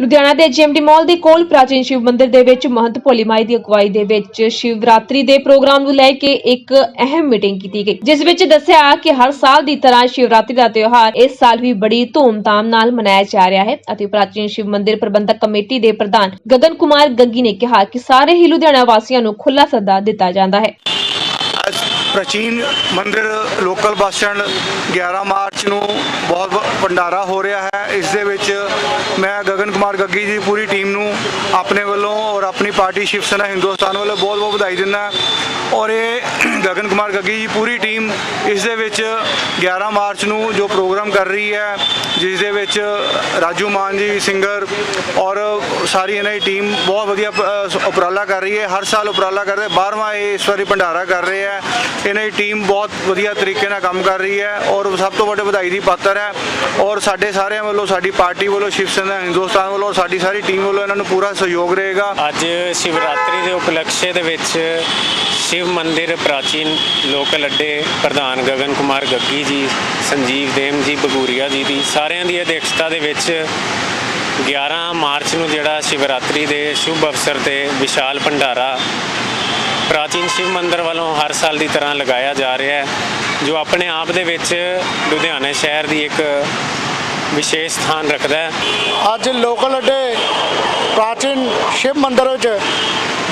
ਲੁਧਿਆਣਾ ਦੇ ਜੀਐਮਡੀ ਮਾਲ ਦੇ ਕੋਲ ਪ੍ਰਾਚੀਨ ਸ਼ਿਵ ਮੰਦਿਰ ਦੇ ਵਿੱਚ ਮਹੰਤ ਭੋਲੀ ਮਾਈ ਦੀ ਅਗਵਾਈ ਦੇ ਵਿੱਚ ਸ਼ਿਵਰਾਤਰੀ ਦੇ ਪ੍ਰੋਗਰਾਮ ਨੂੰ ਲੈ ਕੇ ਇੱਕ ਅਹਿਮ ਮੀਟਿੰਗ ਕੀਤੀ ਗਈ, ਜਿਸ ਵਿੱਚ ਦੱਸਿਆ ਕਿ ਹਰ ਸਾਲ ਦੀ ਤਰ੍ਹਾਂ ਸ਼ਿਵਰਾਤਰੀ ਦਾ ਤਿਉਹਾਰ ਇਸ ਸਾਲ ਵੀ ਬੜੀ ਧੂਮਧਾਮ ਨਾਲ ਮਨਾਇਆ ਜਾ ਰਿਹਾ ਹੈ ਅਤੇ ਪ੍ਰਾਚੀਨ ਸ਼ਿਵ ਮੰਦਿਰ ਪ੍ਰਬੰਧਕ ਕਮੇਟੀ ਦੇ ਪ੍ਰਧਾਨ ਗਗਨ ਕੁਮਾਰ ਗੰਗੀ ਨੇ ਕਿਹਾ ਕਿ ਸਾਰੇ ਹੀ ਲੁਧਿਆਣਾ ਵਾਸੀਆਂ ਨੂੰ ਖੁੱਲਾ ਸੱਦਾ ਦਿੱਤਾ ਜਾਂਦਾ ਹੈ। ਪ੍ਰਾਚੀਨ ਮੰਦਿਰ ਲੋਕਲ ਬੱਸ ਸਟੈਂਡ 11 ਮਾਰਚ ਨੂੰ ਬਹੁਤ ਭੰਡਾਰਾ ਹੋ ਰਿਹਾ ਹੈ, ਇਸ ਦੇ ਵਿੱਚ ਮੈਂ ਗਗਨ ਕੁਮਾਰ ਗੱਗੀ ਦੀ ਪੂਰੀ ਟੀਮ ਨੂੰ ਆਪਣੇ ਵੱਲੋਂ ਔਰ ਆਪਣੀ ਪਾਰਟੀ ਸ਼ਿਵ ਸੈਨਾ ਹਿੰਦੁਸਤਾਨ ਵੱਲੋਂ ਬਹੁਤ ਬਹੁਤ ਵਧਾਈ ਦਿੰਦਾ। ਔਰ ਇਹ ਗਗਨ ਕੁਮਾਰ ਗੱਗੀ ਜੀ ਪੂਰੀ ਟੀਮ ਇਸ ਦੇ ਵਿੱਚ 11 ਮਾਰਚ ਨੂੰ ਜੋ ਪ੍ਰੋਗਰਾਮ ਕਰ ਰਹੀ ਹੈ, ਜਿਸ ਦੇ ਵਿੱਚ ਰਾਜੂ ਮਾਨ ਜੀ ਸਿੰਗਰ ਔਰ ਸਾਰੀ ਇਹਨਾਂ ਦੀ ਟੀਮ ਬਹੁਤ ਵਧੀਆ ਉਪਰਾਲਾ ਕਰ ਰਹੀ ਹੈ। ਹਰ ਸਾਲ ਉਪਰਾਲਾ ਕਰ ਰਹੇ 12ਵਾਂ ਇਹ ਇਸ ਵਾਰੀ ਭੰਡਾਰਾ ਕਰ ਰਹੇ ਹੈ। ਇਹਨਾਂ ਦੀ ਟੀਮ ਬਹੁਤ ਵਧੀਆ ਤਰੀਕੇ ਨਾਲ ਕੰਮ ਕਰ ਰਹੀ ਹੈ ਔਰ ਸਭ ਤੋਂ ਵੱਡੇ ਵਧਾਈ ਦੀ ਪਾਤਰ ਹੈ ਔਰ ਸਾਡੇ ਸਾਰਿਆਂ ਵੱਲੋਂ, ਸਾਡੀ ਪਾਰਟੀ ਵੱਲੋਂ, ਸ਼ਿਵ ਸੈਨਾ ਹਿੰਦੁਸਤਾਨ ਵੱਲੋਂ, ਸਾਡੀ ਸਾਰੀ ਟੀਮ ਵੱਲੋਂ ਇਹਨਾਂ ਨੂੰ ਪੂਰਾ ਸਹਿਯੋਗ ਰਹੇਗਾ। ਅੱਜ ਸ਼ਿਵਰਾਤਰੀ ਦੇ ਉਪਲਕਸ਼ ਦੇ ਵਿੱਚ ਸ਼ਿਵ ਮੰਦਿਰ ਪ੍ਰਾਚੀਨ ਲੋਕਲ ਅੱਡੇ ਪ੍ਰਧਾਨ ਗਗਨ ਕੁਮਾਰ ਗੱਗੀ ਜੀ, ਸੰਜੀਵ ਦੇਮ ਜੀ, ਬਗੂਰੀਆ ਜੀ ਦੀ, ਸਾਰਿਆਂ ਦੀ ਅਧਿਕਸ਼ਤਾ ਦੇ ਵਿੱਚ 11 ਮਾਰਚ ਨੂੰ ਜਿਹੜਾ ਸ਼ਿਵਰਾਤਰੀ ਦੇ ਸ਼ੁਭ ਅਵਸਰ ਤੇ ਵਿਸ਼ਾਲ ਭੰਡਾਰਾ ਪ੍ਰਾਚੀਨ ਸ਼ਿਵ ਮੰਦਿਰ ਵੱਲੋਂ ਹਰ ਸਾਲ ਦੀ ਤਰ੍ਹਾਂ ਲਗਾਇਆ ਜਾ ਰਿਹਾ ਹੈ, ਜੋ ਆਪਣੇ ਆਪ ਦੇ ਵਿੱਚ ਲੁਧਿਆਣਾ ਸ਼ਹਿਰ ਦੀ ਇੱਕ ਵਿਸ਼ੇਸ਼ ਸਥਾਨ ਰੱਖਦਾ ਹੈ। ਅੱਜ ਲੋਕਲ ਅੱਡੇ ਪ੍ਰਾਚੀਨ ਸ਼ਿਵ ਮੰਦਿਰ ਵਿੱਚ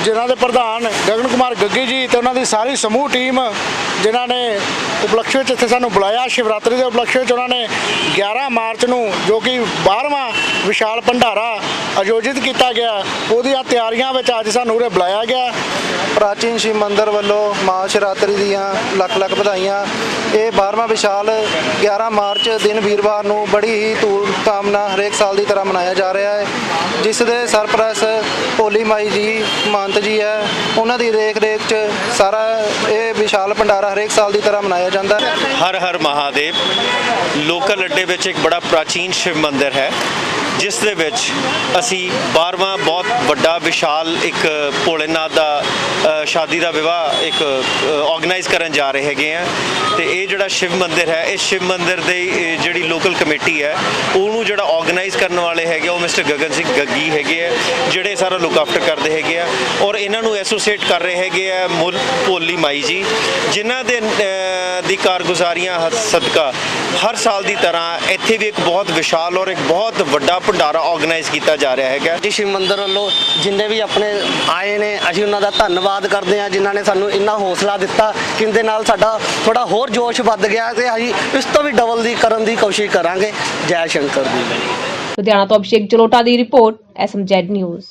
ਜਿਨ੍ਹਾਂ ਦੇ ਪ੍ਰਧਾਨ ਗਗਨ ਕੁਮਾਰ ਗੱਗੀ ਜੀ ਤੇ ਉਹਨਾਂ ਦੀ ਸਾਰੀ ਸਮੂਹ ਟੀਮ ਜਿਨ੍ਹਾਂ ਨੇ ਉਪਲਕਸ਼ ਵਿੱਚ ਇੱਥੇ ਸਾਨੂੰ ਬੁਲਾਇਆ, ਸ਼ਿਵਰਾਤਰੀ ਦੇ ਉਪਲਕਸ਼ ਵਿੱਚ ਉਹਨਾਂ ਨੇ 11 ਮਾਰਚ ਨੂੰ ਜੋ ਕਿ 12ਵਾਂ ਵਿਸ਼ਾਲ ਭੰਡਾਰਾ ਆਯੋਜਿਤ ਕੀਤਾ ਗਿਆ, ਉਹਦੀਆਂ ਤਿਆਰੀਆਂ ਵਿੱਚ ਅੱਜ ਸਾਨੂੰ ਉਰੇ ਬੁਲਾਇਆ ਗਿਆ। ਪ੍ਰਾਚੀਨ ਸ਼ਿਵ ਮੰਦਿਰ ਵੱਲੋਂ ਮਹਾ ਸ਼ਿਵਰਾਤਰੀ ਦੀਆਂ ਲੱਖ ਲੱਖ ਵਧਾਈਆਂ। ਇਹ 12ਵਾਂ ਵਿਸ਼ਾਲ 11 ਮਾਰਚ ਦਿਨ ਵੀਰਵਾਰ ਨੂੰ ਬੜੀ ਹੀ ਧੂਮਧਾਮ ਨਾਲ ਹਰੇਕ ਸਾਲ ਦੀ ਤਰ੍ਹਾਂ ਮਨਾਇਆ ਜਾ ਰਿਹਾ ਹੈ, ਜਿਸ ਦੇ ਸਰਪ੍ਰਸਤ ਭੋਲੀ ਮਾਈ ਜੀ, ਮਾਨ ਮਹੰਤ ਜੀ ਹੈ, ਉਹਨਾਂ ਦੀ ਦੇਖ ਰੇਖ 'ਚ ਸਾਰਾ ਇਹ ਵਿਸ਼ਾਲ ਭੰਡਾਰਾ ਹਰੇਕ ਸਾਲ ਦੀ ਤਰ੍ਹਾਂ ਮਨਾਇਆ ਜਾਂਦਾ ਹੈ। ਹਰ ਹਰ ਮਹਾਦੇਵ, ਲੋਕਲ ਅੱਡੇ ਵਿੱਚ ਇੱਕ ਬੜਾ ਪ੍ਰਾਚੀਨ ਸ਼ਿਵ ਮੰਦਿਰ ਹੈ। ਜਿਸ ਦੇ ਵਿੱਚ ਅਸੀਂ 12ਵਾਂ ਬਹੁਤ ਵੱਡਾ ਵਿਸ਼ਾਲ ਇੱਕ ਭੋਲੇਨਾਥ ਦਾ ਸ਼ਾਦੀ ਦਾ ਵਿਵਾਹ ਇੱਕ ਆਰਗੇਨਾਈਜ਼ ਕਰਨ ਜਾ ਰਹੇ ਹੈਗੇ ਆ। ਤੇ ਇਹ ਜਿਹੜਾ ਸ਼ਿਵ ਮੰਦਿਰ ਹੈ ਇਸ ਸ਼ਿਵ ਮੰਦਿਰ ਦੇ ਜਿਹੜੀ ਲੋਕਲ ਕਮੇਟੀ ਹੈ ਉਹਨੂੰ ਜਿਹੜਾ ਆਰਗੇਨਾਈਜ਼ ਕਰਨ ਵਾਲੇ ਹੈਗੇ ਆ, ਉਹ ਮਿਸਟਰ ਗਗਨ ਸਿੰਘ ਗੱਗੀ ਹੈਗੇ ਆ ਜਿਹੜੇ ਸਾਰਾ ਲੁੱਕ ਆਫਟਰ ਕਰਦੇ ਹੈਗੇ ਆ। ਔਰ ਇਹਨਾਂ ਨੂੰ ਐਸੋਸੀਏਟ ਕਰ ਰਹੇ ਹੈਗੇ ਆ ਮੁੱਲ ਭੋਲੀ ਮਾਈ ਜੀ ਜਿਨ੍ਹਾਂ ਦੇ ਦੀ ਕਾਰਗੁਜ਼ਾਰੀਆਂ ਸਦਕਾ ਹਰ ਸਾਲ ਦੀ ਤਰ੍ਹਾਂ ਇੱਥੇ ਵੀ ਇੱਕ ਬਹੁਤ ਵਿਸ਼ਾਲ ਔਰ ਇੱਕ ਬਹੁਤ ਵੱਡਾ ਭੰਡਾਰਾ ਆਰਗੇਨਾਈਜ਼ ਕੀਤਾ ਜਾ ਰਿਹਾ ਹੈਗਾ। ਜੀ ਸ਼ਿਵ ਮੰਦਿਰ ਵੱਲੋਂ ਜਿੰਨੇ ਵੀ ਆਪਣੇ ਆਏ ਨੇ ਅਸੀਂ ਉਹਨਾਂ ਦਾ ਧੰਨਵਾਦ ਕਰਦੇ ਹਾਂ ਜਿਨ੍ਹਾਂ ਨੇ ਸਾਨੂੰ ਇੰਨਾ ਹੌਸਲਾ ਦਿੱਤਾ ਕਿ ਇਹਦੇ ਨਾਲ ਸਾਡਾ ਥੋੜਾ ਹੋਰ ਜੋਸ਼ ਵੱਧ ਗਿਆ ਤੇ ਅਸੀਂ ਇਸ ਤੋਂ ਵੀ ਡਬਲ ਦੀ ਕਰਨ ਦੀ ਕੋਸ਼ਿਸ਼ ਕਰਾਂਗੇ। ਜੈ ਸ਼ੰਕਰ ਜੀ। ਲੁਧਿਆਣਾ ਤੋਂ ਅਭਿਸ਼ੇਕ ਜਲੋਟਾ ਦੀ ਰਿਪੋਰਟ ਐਸਐਮਜੈਡ ਨਿਊਜ਼।